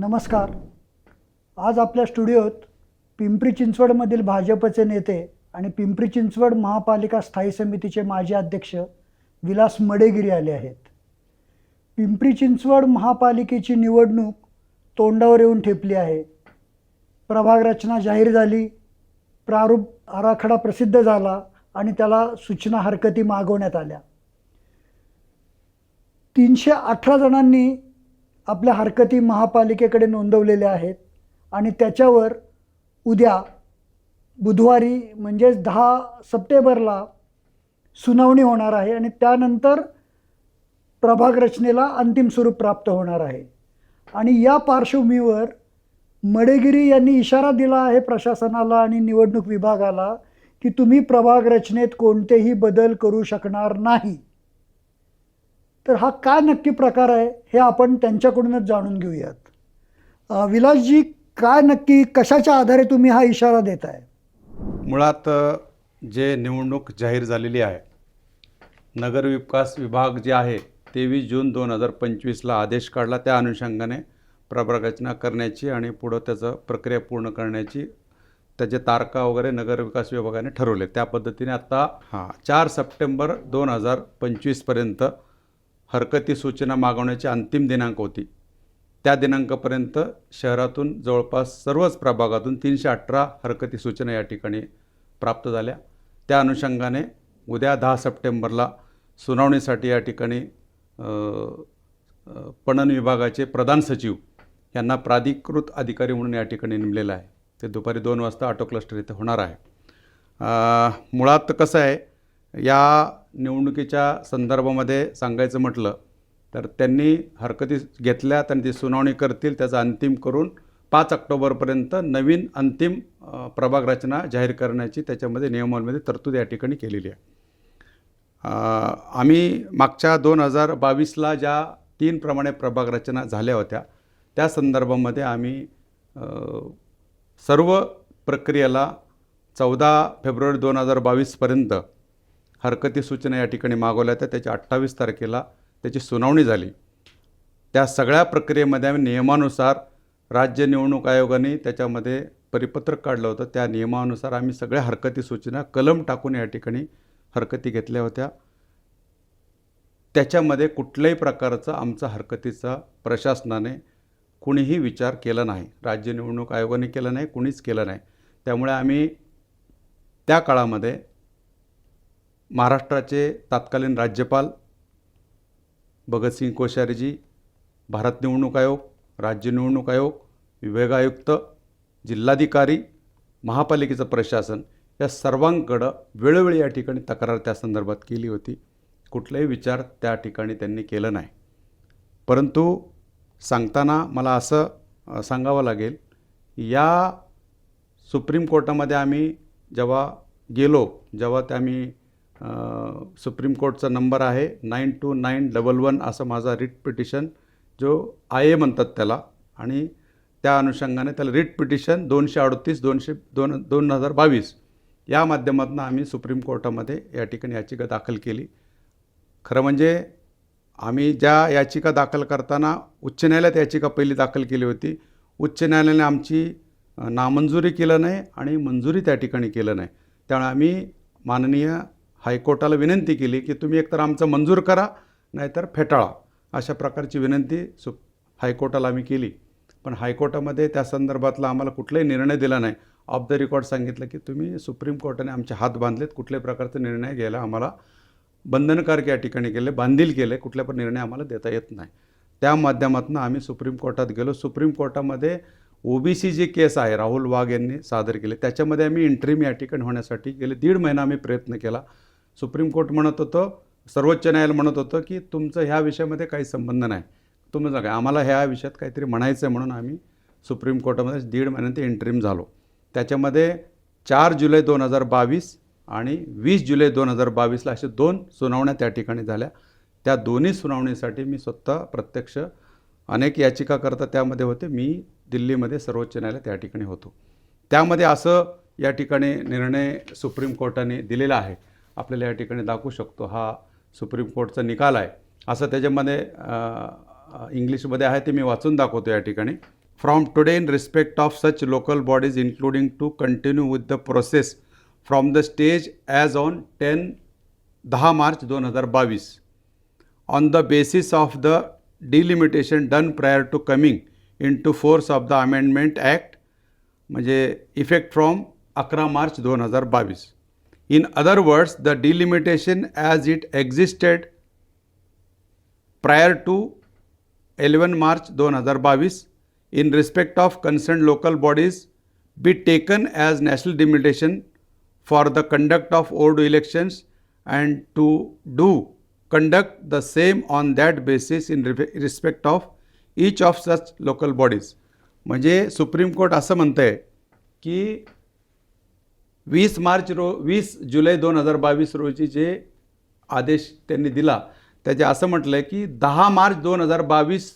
नमस्कार. आज आपल्या स्टुडिओत पिंपरी चिंचवडमधील भाजपचे नेते आणि पिंपरी चिंचवड महापालिका स्थायी समितीचे माजी अध्यक्ष विलास मडेगिरी आले आहेत. पिंपरी चिंचवड महापालिकेची निवडणूक तोंडावर येऊन ठेपली आहे. प्रभाग रचना जाहीर झाली प्रारूप आराखडा प्रसिद्ध झाला आणि त्याला सूचना हरकती मागवण्यात आल्या. तीनशे अठरा जणांनी आपल्या हरकती महापालिकेकडे नोंदवलेल्या आहेत. आणि त्याच्यावर उद्या बुधवारी म्हणजेच दहा सप्टेंबरला सुनावणी होणार आहे आणि त्यानंतर प्रभाग रचनेला अंतिम स्वरूप प्राप्त होणार आहे. आणि या पार्श्वभूमीवर मडेगिरी यांनी इशारा दिला आहे प्रशासनाला आणि निवडणूक विभागाला की तुम्ही प्रभाग रचनेत कोणतेही बदल करू शकणार नाही. तर हा काय नक्की प्रकार आहे हे आपण त्यांच्याकडूनच जाणून घेऊयात. विलासजी काय नक्की कशाच्या आधारे तुम्ही हा इशारा देत आहे मुळात जे निवडणूक जाहीर झालेली आहे नगरविकास विभाग जे आहे तेवीस जून दोन हजार पंचवीसला आदेश काढला. त्या अनुषंगाने प्रभाग रचना करण्याची आणि पुढं त्याचं प्रक्रिया पूर्ण करण्याची त्याचे तारखा वगैरे नगरविकास विभागाने ठरवले. त्या पद्धतीने आत्ता हां. चार सप्टेंबर दोन हजार पंचवीसपर्यंत हरकती सूचना मागवण्याची अंतिम दिनांक होती. त्या दिनांकापर्यंत शहरातून जवळपास सर्वच प्रभागातून तीनशे अठरा हरकती सूचना या ठिकाणी प्राप्त झाल्या. त्या अनुषंगाने उद्या दहा सप्टेंबरला सुनावणीसाठी या ठिकाणी पणन विभागाचे प्रधान सचिव यांना प्राधिकृत अधिकारी म्हणून या ठिकाणी नेमलेलं आहे. ते दुपारी दोन वाजता ऑटो क्लस्टर इथे होणार आहे. मुळात कसं आहे या निवडणुकीच्या संदर्भामध्ये सांगायचं म्हटलं तर त्यांनी हरकती घेतल्या आणि ती सुनावणी करतील त्याचा अंतिम करून पाच ऑक्टोबरपर्यंत नवीन अंतिम प्रभाग रचना जाहीर करण्याची त्याच्यामध्ये नियमांमध्ये तरतूद या ठिकाणी केलेली आहे. आम्ही मागच्या दोन हजार बावीसला ज्या तीन प्रमाणे प्रभाग रचना झाल्या होत्या त्या संदर्भामध्ये आम्ही सर्व प्रक्रियेला चौदा फेब्रुवारी दोन हजार बावीसपर्यंत हरकती सूचना या ठिकाणी मागवल्या होत्या. त्याच्या अठ्ठावीस तारखेला त्याची सुनावणी झाली. त्या सगळ्या प्रक्रियेमध्ये आम्ही नियमानुसार राज्य निवडणूक आयोगाने त्याच्यामध्ये परिपत्रक काढलं होतं. त्या नियमानुसार आम्ही सगळ्या हरकती सूचना कलम टाकून या ठिकाणी हरकती घेतल्या होत्या. त्याच्यामध्ये कुठल्याही प्रकारचा आमचा हरकतीचा प्रशासनाने कुणीही विचार केला नाही. राज्य निवडणूक आयोगाने केला नाही कुणीच केलं नाही. त्यामुळे आम्ही त्या काळामध्ये महाराष्ट्राचे तत्कालीन राज्यपाल भगतसिंग कोश्यारीजी भारत निवडणूक आयोग राज्य निवडणूक आयोग विभाग आयुक्त जिल्हाधिकारी महापालिकेचं प्रशासन या सर्वांकडं वेळोवेळी या ठिकाणी तक्रार त्या संदर्भात केली होती. कुठलाही विचार त्या ठिकाणी त्यांनी केलं नाही. परंतु सांगताना मला असं सांगावं लागेल या सुप्रीम कोर्टामध्ये आम्ही जेव्हा गेलो जेव्हा त्या आम्ही सुप्रीम कोर्टचा नंबर आहे nine two nine double one असं माझा रिट पिटिशन जो आय ए म्हणतात त्याला. आणि त्या अनुषंगाने त्याला रिट पिटिशन दोनशे अडतीस दोनशे दोन दोन हजार बावीस या माध्यमातून आम्ही सुप्रीम कोर्टामध्ये या ठिकाणी याचिका दाखल केली. खरं म्हणजे आम्ही ज्या याचिका दाखल करताना उच्च न्यायालयात याचिका पहिली दाखल केली होती. उच्च न्यायालयाने आमची नामंजुरी केलं नाही आणि मंजुरी त्या ठिकाणी केलं नाही. त्यामुळे आम्ही माननीय हायकोर्टाला विनंती केली की तुम्ही एकतर आमचं मंजूर करा नाहीतर फेटाळा. अशा प्रकारची विनंती सु हायकोर्टाला आम्ही केली. पण हायकोर्टामध्ये त्या संदर्भातला आम्हाला कुठलाही निर्णय दिला नाही. ऑफ द रेकॉर्ड सांगितलं की तुम्ही सुप्रीम कोर्टाने आमचे हात बांधलेत कुठल्याही प्रकारचा निर्णय घ्यायला आम्हाला बंधनकारक या ठिकाणी केले बांधील केले कुठल्या पण निर्णय आम्हाला देता येत नाही. त्या माध्यमातून आम्ही सुप्रीम कोर्टात गेलो. सुप्रीम कोर्टामध्ये ओबीसी जी केस आहे राहुल वाघ यांनी सादर केले. त्याच्यामध्ये आम्ही इंट्रीम या ठिकाणी होण्यासाठी गेले. दीड महिना आम्ही प्रयत्न केला. सुप्रीम कोर्ट म्हणत होतं सर्वोच्च न्यायालय म्हणत होतं की तुमचं ह्या विषयामध्ये काही संबंध नाही. तुम्ही सांगा आम्हाला ह्या विषयात काहीतरी म्हणायचं आहे म्हणून आम्ही सुप्रीम कोर्टामध्ये दीड महिन्यात इंट्रीम झालो. त्याच्यामध्ये चार जुलै दोन हजार बावीस आणि वीस जुलै दोन हजार बावीसला असे दोन सुनावण्या त्या ठिकाणी झाल्या. त्या दोन्ही सुनावणीसाठी मी स्वतः प्रत्यक्ष अनेक याचिकाकर्ता त्यामध्ये होते. मी दिल्लीमध्ये सर्वोच्च न्यायालय त्या ठिकाणी होतो. त्यामध्ये असं या ठिकाणी निर्णय सुप्रीम कोर्टाने दिलेला आहे. आपल्याला या ठिकाणी दाखवू शकतो. हा सुप्रीम कोर्टचा निकाल आहे. असं त्याच्यामध्ये इंग्लिशमध्ये आहे ते मी वाचून दाखवतो या ठिकाणी. From today in respect of such local bodies including to continue with the process from the stage as on ten दहा मार्च दोन हजार बावीस. On the basis of the delimitation done prior to coming into force of the amendment act म्हणजे effect from अकरा मार्च दोन हजार बावीस. in other words the delimitation as it existed prior to eleven March दोन हजार बावीस in respect of concern local bodies be taken as national delimitation for the conduct of old elections and to do conduct the same on that basis in re- respect of each of such local bodies म्हणजे supreme court असं म्हणतं आहे की वीस March row वीस जुलै दोन हजार बावीस रोजी जे आदेश त्यांनी दिला त्याचे असं म्हटलं आहे की दहा मार्च दोन हजार बावीस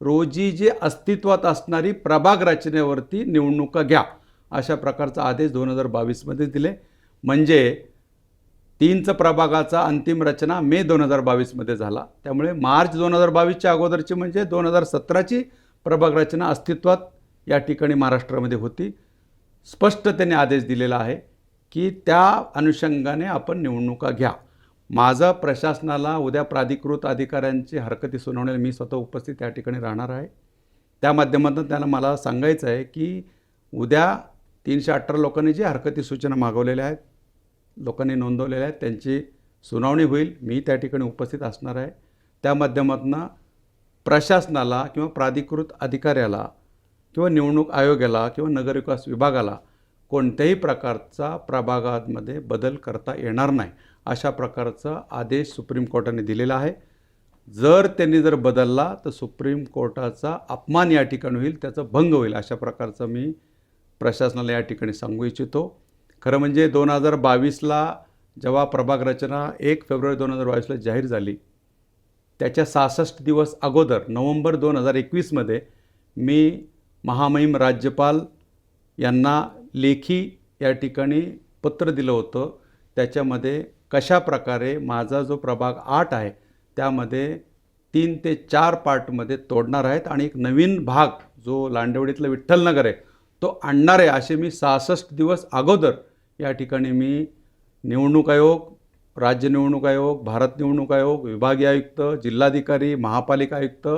रोजी जे अस्तित्वात असणारी प्रभाग रचनेवरती निवडणुका घ्या अशा प्रकारचा आदेश दोन हजार बावीसमध्ये दिले. म्हणजे तीनचं प्रभागाचा अंतिम रचना मे दोन हजार बावीसमध्ये झाला. त्यामुळे मार्च दोन हजार बावीसच्या अगोदरची म्हणजे दोन हजार सतराची प्रभाग रचना अस्तित्वात या ठिकाणी महाराष्ट्रामध्ये होती. स्पष्ट त्यांनी आदेश दिलेला आहे की त्या अनुषंगाने आपण निवडणुका घ्या. माझं प्रशासनाला उद्या प्राधिकृत अधिकाऱ्यांची हरकती सुनावण्याला मी स्वतः उपस्थित त्या ठिकाणी राहणार आहे. त्या माध्यमातून त्यांना मला सांगायचं आहे की उद्या तीनशे अठरा लोकांनी जी हरकती सूचना मागवलेल्या आहेत लोकांनी नोंदवलेल्या आहेत त्यांची सुनावणी होईल. मी त्या ठिकाणी उपस्थित असणार आहे. त्या माध्यमातून प्रशासनाला किंवा प्राधिकृत अधिकाऱ्याला किंवा निवडणूक आयोगाला किंवा नगरविकास विभागाला कोणत्याही प्रकारचा प्रभागामध्ये बदल करता येणार नाही अशा प्रकारचा आदेश सुप्रीम कोर्टाने दिलेला आहे. जर त्यांनी जर बदलला तर सुप्रीम कोर्टाचा अपमान या ठिकाणी होईल त्याचा भंग होईल अशा प्रकारचं मी प्रशासनाला या ठिकाणी सांगू इच्छितो. खरं म्हणजे दोन हजार बावीसला जेव्हा प्रभाग रचना एक फेब्रुवारी दोन हजार बावीसला जाहीर झाली त्याच्या सहासष्ट दिवस अगोदर नोव्हेंबर दोन हजार एकवीसमध्ये मी महामहिम राज्यपाल यांना लेखी या ठिकाणी पत्र दिलं होतं. त्याच्यामध्ये कशा प्रकारे माझा जो प्रभाग आठ आहे त्यामध्ये तीन ते चार पार्टमध्ये तोडणार आहेत आणि एक नवीन भाग जो लांडवडीतलं विठ्ठलनगर आहे तो आणणार आहे असे मी सहासष्ट दिवस अगोदर या ठिकाणी मी निवडणूक आयोग राज्य निवडणूक आयोग भारत निवडणूक आयोग विभागीय आयुक्त जिल्हाधिकारी महापालिका आयुक्त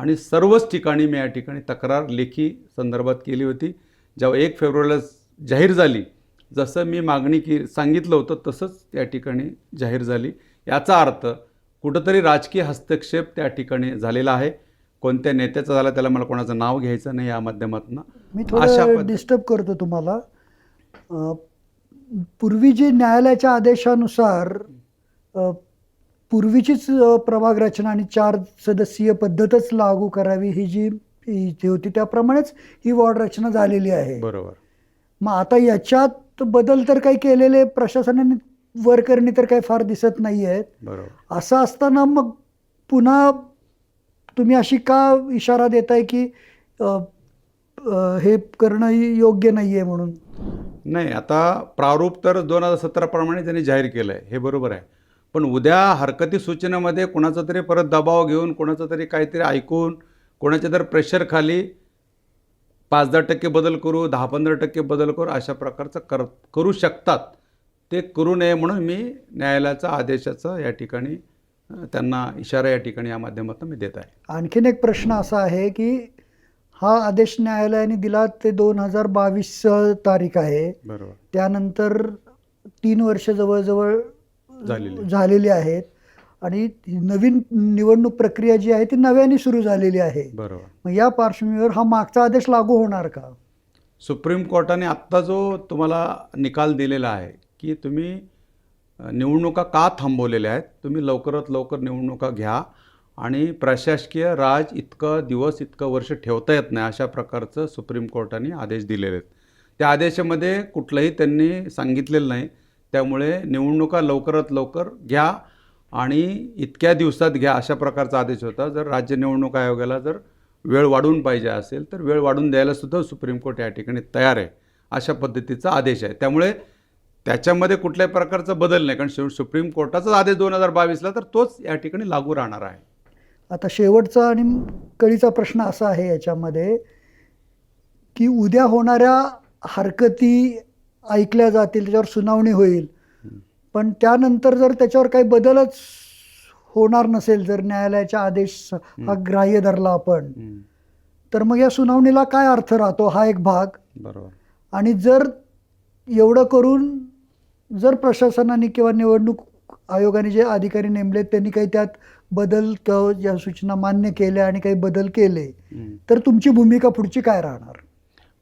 आणि सर्वच ठिकाणी मी या ठिकाणी तक्रार लेखी संदर्भात केली होती. जेव्हा एक फेब्रुवारीला जाहीर झाली जसं मी मागणी की सांगितलं होतं तसंच त्या ठिकाणी जाहीर झाली. याचा अर्थ कुठंतरी राजकीय हस्तक्षेप त्या ठिकाणी झालेला आहे. कोणत्या नेत्याचा झाला त्याला मला कोणाचं नाव घ्यायचं नाही या माध्यमातून. मी अशा डिस्टर्ब करतो तुम्हाला. पूर्वी जी न्यायालयाच्या आदेशानुसार पूर्वीचीच प्रभाग रचना आणि चार सदस्यीय पद्धतच लागू करावी ही जी जी होती त्याप्रमाणेच ही वॉर्ड रचना झालेली आहे. बरोबर. मग आता याच्यात बदल तर काही केलेले प्रशासनाने वरकरणी तर काही फार दिसत नाही आहेत बरोबर. असं असताना मग पुन्हा तुम्ही अशी का इशारा देताय की अ, अ, हे करणं योग्य नाही आहे म्हणून? नाही आता प्रारूप तर दोन हजार सतराप्रमाणे त्यांनी जाहीर केलं आहे हे बरोबर आहे. पण उद्या हरकती सूचनेमध्ये कोणाचा तरी परत दबाव घेऊन कोणाचं तरी काहीतरी ऐकून कोणाच्या तर प्रेशरखाली पाच दहा टक्के बदल करू दहा पंधरा टक्के बदल करू अशा प्रकारचं कर करू शकतात. ते करू नये म्हणून मी न्यायालयाचा आदेशाचा या ठिकाणी त्यांना इशारा या ठिकाणी या माध्यमातून मी देत आहे. आणखीन एक प्रश्न असा आहे की हा आदेश न्यायालयाने दिला ते दोन हजार बावीस तारीख आहे. बरोबर. त्यानंतर तीन वर्ष जवळजवळ झालेली. झालेली आहेत. आणि नवीन निवडणूक प्रक्रिया जी आहे ती नव्याने सुरू झालेली आहे. बरोबर. मग या पार्श्वभूमीवर हा मागचा आदेश लागू होणार का? सुप्रीम कोर्टाने आत्ता जो तुम्हाला निकाल दिलेला आहे की तुम्ही निवडणुका का थांबवलेल्या आहेत तुम्ही लवकरात लवकर निवडणुका घ्या आणि प्रशासकीय राज इतकं दिवस इतकं वर्ष ठेवता येत नाही अशा प्रकारचं सुप्रीम कोर्टाने आदेश दिलेले आहेत. त्या आदेशामध्ये कुठलंही त्यांनी सांगितलेलं नाही त्यामुळे निवडणुका लवकरात लवकर घ्या आणि इतक्या दिवसात घ्या अशा प्रकारचा आदेश होता. जर राज्य निवडणूक आयोगाला जर वेळ वाढवून पाहिजे असेल तर वेळ वाढून द्यायला सुद्धा सुप्रीम कोर्ट या ठिकाणी तयार आहे. अशा पद्धतीचा आदेश आहे. त्यामुळे त्याच्यामध्ये कुठल्याही प्रकारचा बदल नाही. कारण शेव सुप्रीम कोर्टाचाच आदेश दोन हजार बावीसला तर तोच या ठिकाणी लागू राहणार आहे. आता शेवटचा आणि कळीचा प्रश्न असा आहे याच्यामध्ये की उद्या होणाऱ्या हरकती ऐकल्या जातील त्याच्यावर सुनावणी होईल. पण त्यानंतर जर त्याच्यावर काही बदलच होणार नसेल जर न्यायालयाचा आदेश हा ग्राह्य धरला आपण. तर मग या सुनावणीला काय अर्थ राहतो हा एक भाग. बरोबर. आणि जर एवढं करून जर प्रशासनाने किंवा निवडणूक आयोगाने जे अधिकारी नेमले त्यांनी काही त्यात बदल किंवा या सूचना मान्य केल्या आणि काही बदल केले. तर तुमची भूमिका पुढची काय राहणार?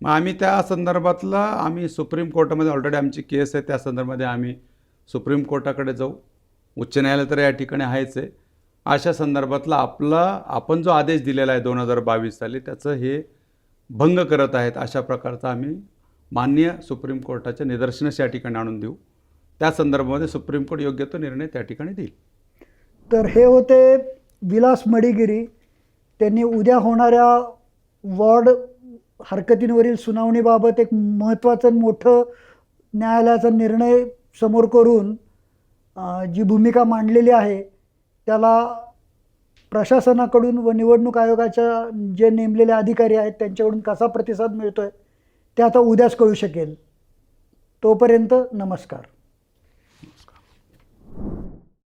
मग आम्ही त्या संदर्भातला आम्ही सुप्रीम कोर्टामध्ये ऑलरेडी आमची केस आहे त्या संदर्भामध्ये आम्ही सुप्रीम कोर्टाकडे जाऊ. उच्च न्यायालय तर या ठिकाणी आहेच आहे. अशा संदर्भातला आपला आपण जो आदेश दिलेला आहे दोन हजार बावीस साली त्याचं हे भंग करत आहेत अशा प्रकारचा आम्ही मान्य सुप्रीम कोर्टाच्या निदर्शनास या ठिकाणी आणून देऊ. त्या संदर्भामध्ये सुप्रीम कोर्ट योग्य तो निर्णय त्या ठिकाणी देईल. तर हे होते विलास मडिगिरी. त्यांनी उद्या होणाऱ्या वॉर्ड हरकतींवरील सुनावणीबाबत एक महत्त्वाचं मोठं न्यायालयाचा निर्णय समोर करून जी भूमिका मांडलेली आहे त्याला प्रशासनाकडून व निवडणूक आयोगाच्या जे नेमलेले अधिकारी आहेत त्यांच्याकडून कसा प्रतिसाद मिळतो आहे ते आता उद्याच कळू शकेल. तोपर्यंत नमस्कार.